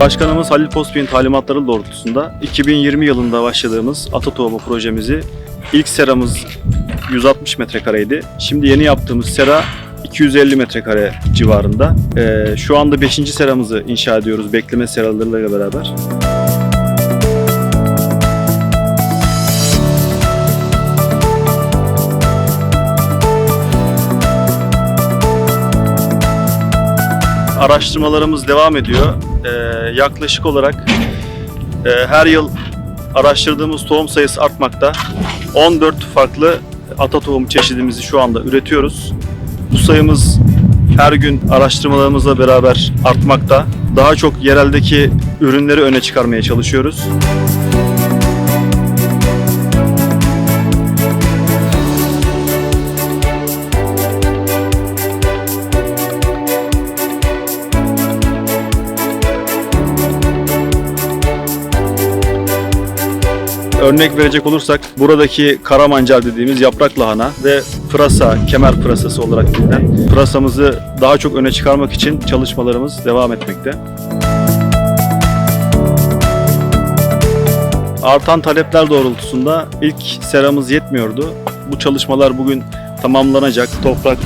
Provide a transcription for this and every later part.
Başkanımız Halil Pospik'in talimatları doğrultusunda 2020 yılında başladığımız ata tohumu projemizi ilk seramız 160 metrekareydi. Şimdi yeni yaptığımız sera 250 metrekare civarında. Ee, şu anda 5. seramızı inşa ediyoruz bekleme seralarıyla beraber. Araştırmalarımız devam ediyor. Ee, yaklaşık olarak e, her yıl araştırdığımız tohum sayısı artmakta. 14 farklı ata tohum çeşidimizi şu anda üretiyoruz. Bu sayımız her gün araştırmalarımızla beraber artmakta. Daha çok yereldeki ürünleri öne çıkarmaya çalışıyoruz. Örnek verecek olursak buradaki kara mancar dediğimiz yaprak lahana ve pırasa, kemer pırasası olarak bilinen pırasamızı daha çok öne çıkarmak için çalışmalarımız devam etmekte. Artan talepler doğrultusunda ilk seramız yetmiyordu. Bu çalışmalar bugün tamamlanacak. Toprak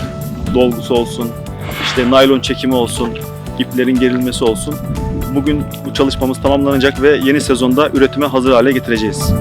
dolgusu olsun, işte naylon çekimi olsun, iplerin gerilmesi olsun. Bugün bu çalışmamız tamamlanacak ve yeni sezonda üretime hazır hale getireceğiz.